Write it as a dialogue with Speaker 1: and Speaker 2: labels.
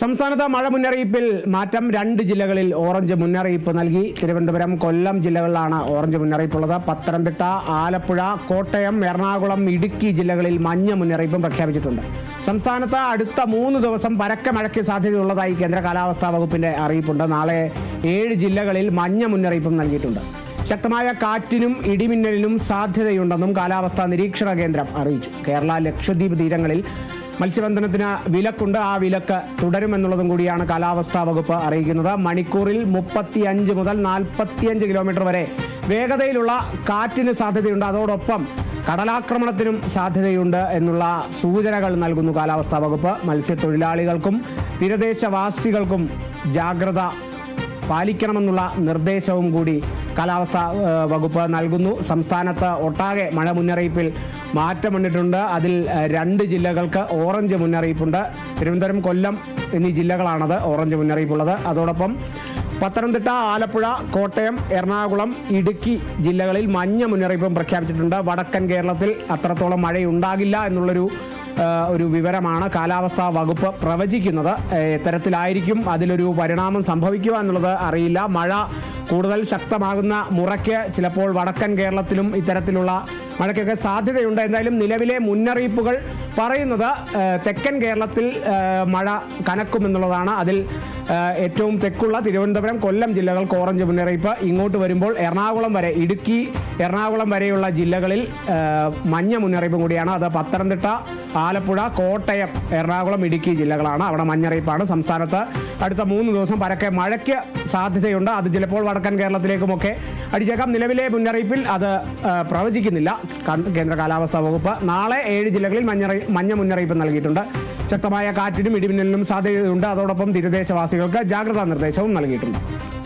Speaker 1: സംസ്ഥാനത്ത് മഴ മുന്നറിയിപ്പിൽ മാറ്റം രണ്ട് ജില്ലകളിൽ ഓറഞ്ച് മുന്നറിയിപ്പ് നൽകി തിരുവനന്തപുരം കൊല്ലം ജില്ലകളിലാണ് ഓറഞ്ച് മുന്നറിയിപ്പുള്ളത് പത്തനംതിട്ട ആലപ്പുഴ കോട്ടയം എറണാകുളം ഇടുക്കി ജില്ലകളിൽ മഞ്ഞ മുന്നറിയിപ്പും പ്രഖ്യാപിച്ചിട്ടുണ്ട് സംസ്ഥാനത്ത് അടുത്ത മൂന്ന് ദിവസം പരക്കെ മഴയ്ക്ക് സാധ്യതയുള്ളതായി കേന്ദ്ര കാലാവസ്ഥാ വകുപ്പിന്റെ അറിയിപ്പുണ്ട് നാളെ ഏഴ് ജില്ലകളിൽ മഞ്ഞ മുന്നറിയിപ്പും നൽകിയിട്ടുണ്ട് ശക്തമായ കാറ്റിനും ഇടിമിന്നലിനും സാധ്യതയുണ്ടെന്നും കാലാവസ്ഥാ നിരീക്ഷണ കേന്ദ്രം അറിയിച്ചു കേരള ലക്ഷദ്വീപ് തീരങ്ങളിൽ മത്സ്യബന്ധനത്തിന് വിലക്കുണ്ട് ആ വിലക്ക് തുടരുമെന്നുള്ളതും കൂടിയാണ് കാലാവസ്ഥാ വകുപ്പ് അറിയിക്കുന്നത് മണിക്കൂറിൽ മുപ്പത്തിയഞ്ച് മുതൽ നാൽപ്പത്തിയഞ്ച് കിലോമീറ്റർ വരെ വേഗതയിലുള്ള കാറ്റിന് സാധ്യതയുണ്ട് അതോടൊപ്പം കടലാക്രമണത്തിനും സാധ്യതയുണ്ട് എന്നുള്ള സൂചനകൾ നൽകുന്നു കാലാവസ്ഥാ വകുപ്പ് മത്സ്യത്തൊഴിലാളികൾക്കും തീരദേശവാസികൾക്കും ജാഗ്രത പാലിക്കണമെന്നുള്ള നിർദ്ദേശവും കൂടി കാലാവസ്ഥാ വകുപ്പ് നൽകുന്നു സംസ്ഥാനത്ത് ഒട്ടാകെ മഴ മുന്നറിയിപ്പിൽ മാറ്റം വന്നിട്ടുണ്ട് അതിൽ രണ്ട് ജില്ലകൾക്ക് ഓറഞ്ച് മുന്നറിയിപ്പുണ്ട് തിരുവനന്തപുരം കൊല്ലം എന്നീ ജില്ലകളാണത് ഓറഞ്ച് മുന്നറിയിപ്പുള്ളത് അതോടൊപ്പം പത്തനംതിട്ട ആലപ്പുഴ കോട്ടയം എറണാകുളം ഇടുക്കി ജില്ലകളിൽ മഞ്ഞ മുന്നറിയിപ്പും പ്രഖ്യാപിച്ചിട്ടുണ്ട് വടക്കൻ കേരളത്തിൽ അത്രത്തോളം മഴയുണ്ടാകില്ല എന്നുള്ളൊരു ഒരു വിവരമാണ് കാലാവസ്ഥാ വകുപ്പ് പ്രവചിക്കുന്നത് ഇത്തരത്തിലായിരിക്കും അതിലൊരു പരിണാമം സംഭവിക്കുക എന്നുള്ളത് അറിയില്ല മഴ കൂടുതൽ ശക്തമാകുന്ന മുറയ്ക്ക് ചിലപ്പോൾ വടക്കൻ കേരളത്തിലും ഇത്തരത്തിലുള്ള മഴയ്ക്കൊക്കെ സാധ്യതയുണ്ട് എന്തായാലും നിലവിലെ മുന്നറിയിപ്പുകൾ പറയുന്നത് തെക്കൻ കേരളത്തിൽ മഴ കനക്കുമെന്നുള്ളതാണ് അതിൽ ഏറ്റവും തെക്കുള്ള തിരുവനന്തപുരം കൊല്ലം ജില്ലകൾക്ക് ഓറഞ്ച് മുന്നറിയിപ്പ് ഇങ്ങോട്ട് വരുമ്പോൾ എറണാകുളം വരെ ഇടുക്കി എറണാകുളം വരെയുള്ള ജില്ലകളിൽ മഞ്ഞ മുന്നറിയിപ്പും കൂടിയാണ് അത് പത്തനംതിട്ട ആലപ്പുഴ കോട്ടയം എറണാകുളം ഇടുക്കി ജില്ലകളാണ് അവിടെ മഞ്ഞറിയിപ്പാണ് സംസ്ഥാനത്ത് അടുത്ത മൂന്ന് ദിവസം പരക്കെ മഴയ്ക്ക് സാധ്യതയുണ്ട് അത് ചിലപ്പോൾ വടക്കൻ കേരളത്തിലേക്കുമൊക്കെ അടിച്ചേക്കാം നിലവിലെ മുന്നറിയിപ്പിൽ അത് പ്രവചിക്കുന്നില്ല കേന്ദ്ര കാലാവസ്ഥാ വകുപ്പ് നാളെ ഏഴ് ജില്ലകളിൽ മഞ്ഞ മഞ്ഞ മുന്നറിയിപ്പ് നൽകിയിട്ടുണ്ട് ശക്തമായ കാറ്റിനും ഇടിമിന്നലിനും സാധ്യതയുണ്ട് അതോടൊപ്പം തീരദേശവാസികൾക്ക് ജാഗ്രതാ നിർദ്ദേശവും നൽകിയിട്ടുണ്ട്